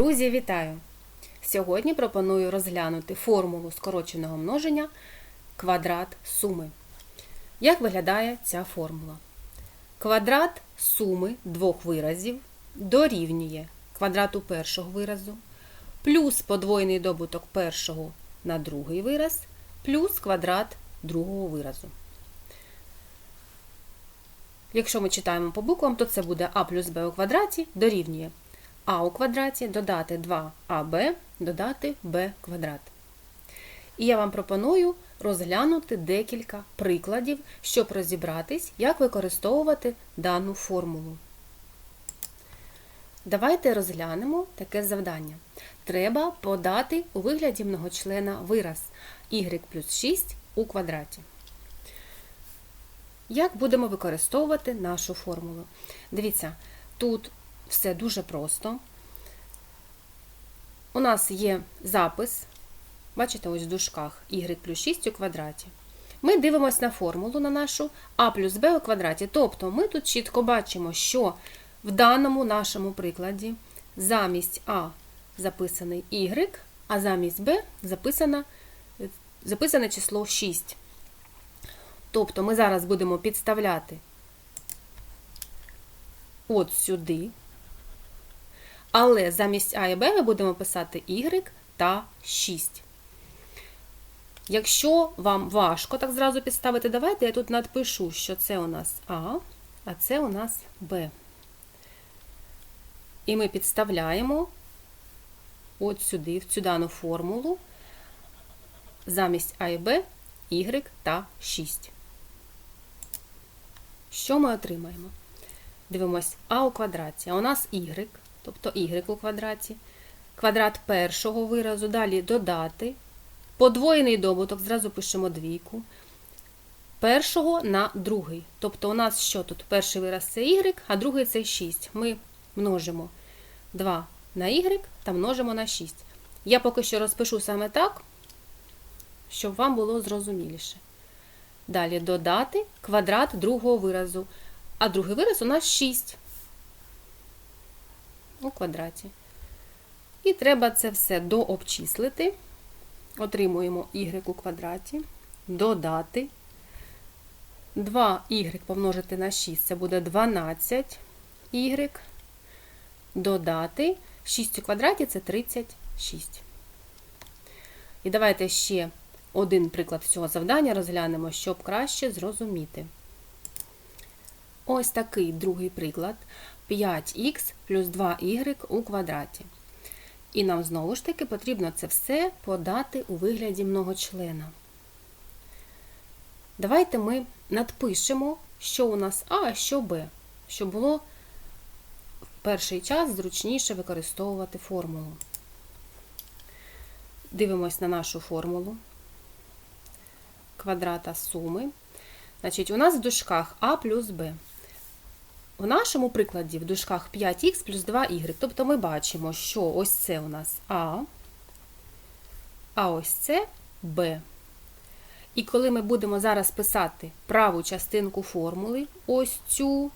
Друзі, вітаю! Сьогодні пропоную розглянути формулу скороченого множення квадрат суми. Як виглядає ця формула? Квадрат суми двох виразів дорівнює квадрату першого виразу, плюс подвоєний добуток першого на другий вираз, плюс квадрат другого виразу. Якщо ми читаємо по буквам, то це буде а плюс b у квадраті дорівнює а у квадраті додати 2аб, додати b квадрат. І я вам пропоную розглянути декілька прикладів, щоб розібратись, як використовувати дану формулу. Давайте розглянемо таке завдання. Треба подати у вигляді многочлена вираз y плюс 6 у квадраті. Як будемо використовувати нашу формулу? Дивіться, тут все дуже просто. У нас є запис, бачите, ось в дужках y плюс 6 у квадраті. Ми дивимося на формулу на нашу а плюс b у квадраті. Тобто ми тут чітко бачимо, що в даному нашому прикладі замість а записаний y, а замість b записано, записане число 6. Тобто ми зараз будемо підставляти от сюди. Але замість А і Б ми будемо писати Y та 6. Якщо вам важко так зразу підставити, давайте я тут надпишу, що це у нас А, а це у нас Б. І ми підставляємо от сюди, в цю дану формулу, замість А і Б, Y та 6. Що ми отримаємо? Дивимось А у квадраті, а у нас Y тобто y у квадраті, квадрат першого виразу, далі додати. Подвоєний добуток, зразу пишемо двійку. Першого на другий. Тобто у нас що тут? Перший вираз це y, а другий це 6. Ми множимо 2 на y та множимо на 6. Я поки що розпишу саме так, щоб вам було зрозуміліше. Далі додати квадрат другого виразу. А другий вираз у нас 6 у квадраті. І треба це все дообчислити. Отримуємо y у квадраті, додати. 2y помножити на 6 це буде 12 y. Додати 6 у квадраті це 36. І давайте ще один приклад цього завдання розглянемо, щоб краще зрозуміти. Ось такий другий приклад. 5х плюс 2y у квадраті. І нам знову ж таки потрібно це все подати у вигляді многочлена. Давайте ми надпишемо, що у нас А, а що Б, щоб було в перший час зручніше використовувати формулу. Дивимось на нашу формулу квадрата суми. Значить, у нас в дужках А плюс Б. В нашому прикладі в дужках 5х плюс 2y. Тобто ми бачимо, що ось це у нас А, а ось це Б. І коли ми будемо зараз писати праву частинку формули, ось цю,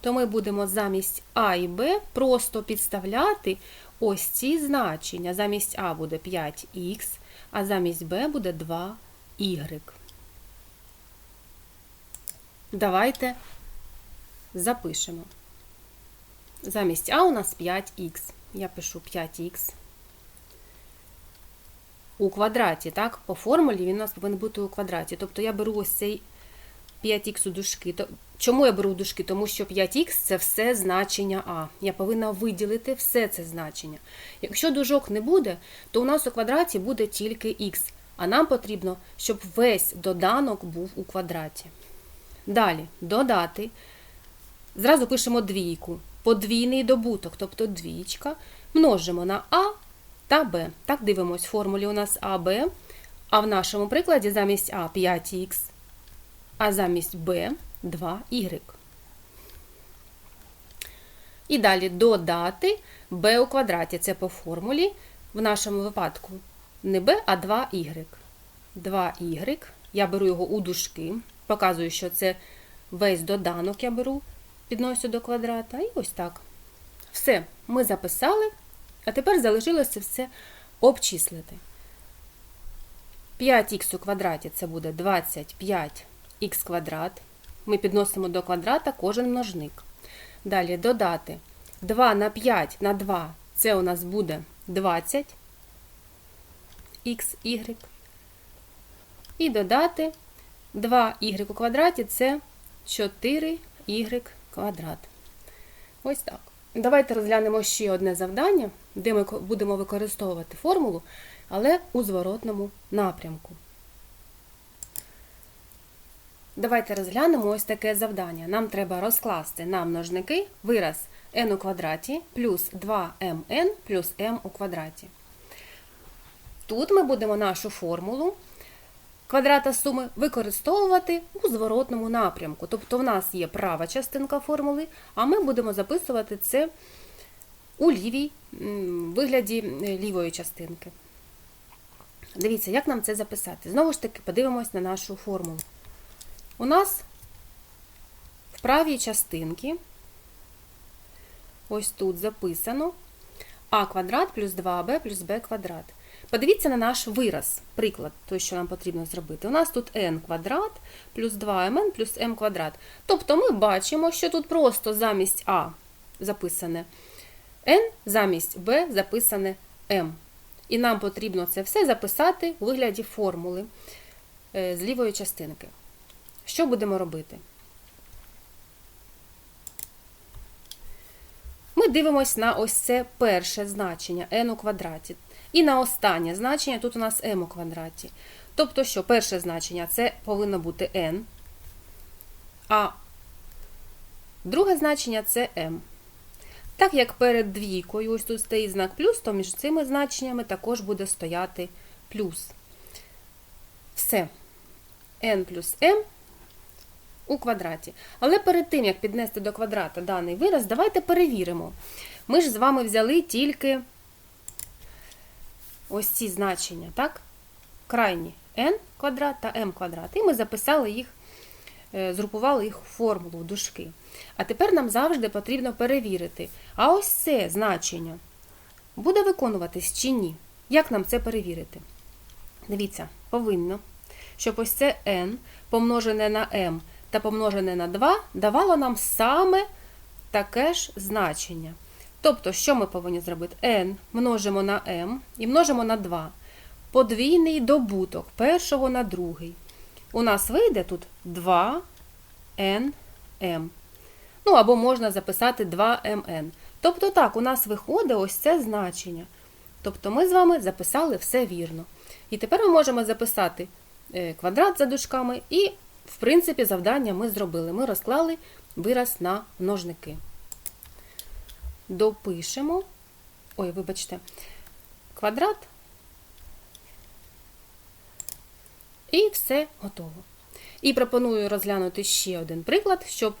то ми будемо замість А і Б просто підставляти ось ці значення. Замість А буде 5х, а замість Б буде 2y. Давайте запишемо. Замість А у нас 5х. Я пишу 5х. У квадраті, так? По формулі він у нас повинен бути у квадраті. Тобто я беру ось цей 5х у дужки. Чому я беру дужки? Тому що 5х це все значення А. Я повинна виділити все це значення. Якщо дужок не буде, то у нас у квадраті буде тільки х. А нам потрібно, щоб весь доданок був у квадраті. Далі додати Зразу пишемо двійку. Подвійний добуток, тобто двічка, множимо на А та Б. Так дивимось, в формулі у нас АБ, а в нашому прикладі замість А 5х, а замість Б 2y. І далі додати b у квадраті. Це по формулі, в нашому випадку не b, а 2y. 2y. Я беру його у дужки, показую, що це весь доданок я беру підносю до квадрата. І ось так. Все, ми записали А тепер залишилося все обчислити. 5х у квадраті це буде 25х квадрат. Ми підносимо до квадрата кожен множник. Далі додати 2 на 5 на 2 це у нас буде 20 xy. І додати 2y у квадраті це 4y квадрат. Ось так. Давайте розглянемо ще одне завдання, де ми будемо використовувати формулу, але у зворотному напрямку. Давайте розглянемо ось таке завдання. Нам треба розкласти на множники вираз n у квадраті плюс 2mn плюс m у квадраті. Тут ми будемо нашу формулу квадрата суми використовувати у зворотному напрямку. Тобто в нас є права частинка формули, а ми будемо записувати це у лівій вигляді лівої частинки. Дивіться, як нам це записати. Знову ж таки, подивимось на нашу формулу. У нас в правій частинці, ось тут записано а квадрат плюс 2b плюс b квадрат. Подивіться на наш вираз, приклад, той, що нам потрібно зробити. У нас тут n квадрат плюс 2mn плюс m квадрат. Тобто ми бачимо, що тут просто замість А записане n, замість b записане m. І нам потрібно це все записати у вигляді формули е, з лівої частинки. Що будемо робити? Ми дивимося на ось це перше значення n у квадраті. І на останнє значення тут у нас m у квадраті. Тобто, що перше значення це повинно бути n, а друге значення це m. Так як перед двійкою, ось тут стоїть знак плюс, то між цими значеннями також буде стояти плюс. Все. n плюс m у квадраті. Але перед тим, як піднести до квадрата даний вираз, давайте перевіримо. Ми ж з вами взяли тільки ось ці значення, так? Крайні n квадрат та m квадрат. І ми записали їх, е, згрупували їх у формулу дужки. А тепер нам завжди потрібно перевірити, а ось це значення буде виконуватись чи ні. Як нам це перевірити? Дивіться, повинно, щоб ось це n помножене на m та помножене на 2 давало нам саме таке ж значення. Тобто, що ми повинні зробити? n множимо на m і множимо на 2. Подвійний добуток першого на другий. У нас вийде тут 2nm. Ну, або можна записати 2mn. Тобто, так, у нас виходить ось це значення. Тобто, ми з вами записали все вірно. І тепер ми можемо записати е, квадрат за дужками і в принципі, завдання ми зробили. Ми розклали вираз на множники. Допишемо, ой, вибачте, квадрат. І все готово. І пропоную розглянути ще один приклад, щоб,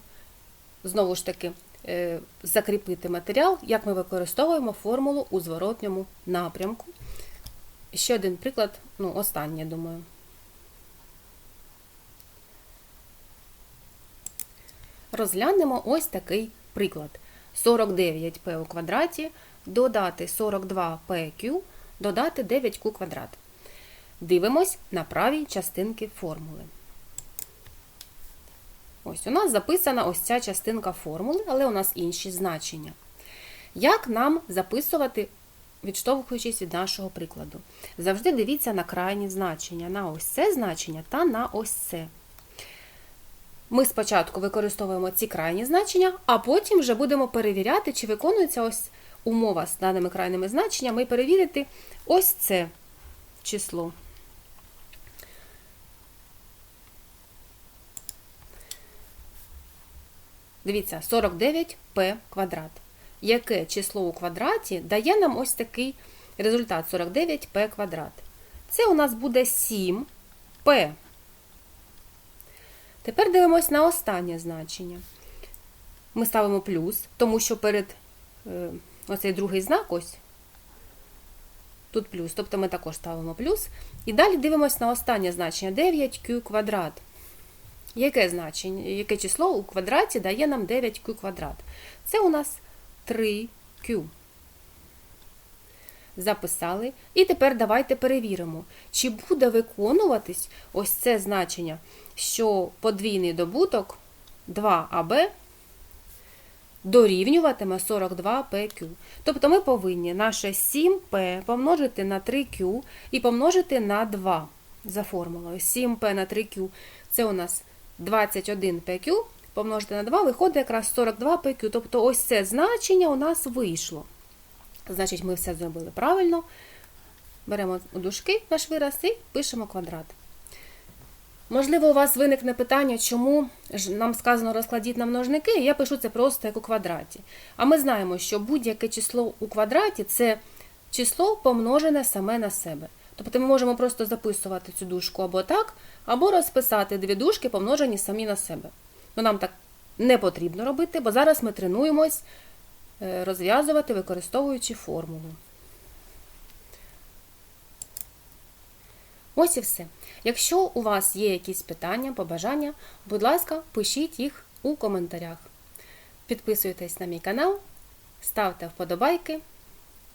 знову ж таки, е, закріпити матеріал, як ми використовуємо формулу у зворотньому напрямку. Ще один приклад, ну, останній, думаю. Розглянемо ось такий приклад. 49p у квадраті додати 42pq, додати 9q квадрат. Дивимось на правій частинки формули. Ось у нас записана ось ця частинка формули, але у нас інші значення. Як нам записувати, відштовхуючись від нашого прикладу? Завжди дивіться на крайні значення, на ось це значення та на ось це. Ми спочатку використовуємо ці крайні значення, а потім вже будемо перевіряти, чи виконується ось умова з даними крайними значеннями, і перевірити ось це число. Дивіться, 49p квадрат. Яке число у квадраті дає нам ось такий результат 49p квадрат. Це у нас буде 7p Тепер дивимось на останнє значення. Ми ставимо плюс, тому що перед е, оцей другий знак ось тут плюс, тобто ми також ставимо плюс. І далі дивимося на останнє значення 9q квадрат. Яке значення, яке число у квадраті дає нам 9q квадрат? Це у нас 3q. записали. І тепер давайте перевіримо, чи буде виконуватись ось це значення, що подвійний добуток 2АБ дорівнюватиме 42PQ. Тобто ми повинні наше 7P помножити на 3Q і помножити на 2 за формулою. 7P на 3Q це у нас 21PQ, помножити на 2 виходить якраз 42PQ. Тобто ось це значення у нас вийшло. Значить, ми все зробили правильно. Беремо у дужки наш вираз і пишемо квадрат. Можливо, у вас виникне питання, чому ж нам сказано розкладіть на множники, я пишу це просто як у квадраті. А ми знаємо, що будь-яке число у квадраті це число помножене саме на себе. Тобто ми можемо просто записувати цю дужку або так, або розписати дві дужки, помножені самі на себе. Ну, нам так не потрібно робити, бо зараз ми тренуємось е, розв'язувати, використовуючи формулу. Ось і все. Якщо у вас є якісь питання, побажання, будь ласка, пишіть їх у коментарях. Підписуйтесь на мій канал, ставте вподобайки,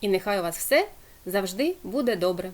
і нехай у вас все завжди буде добре.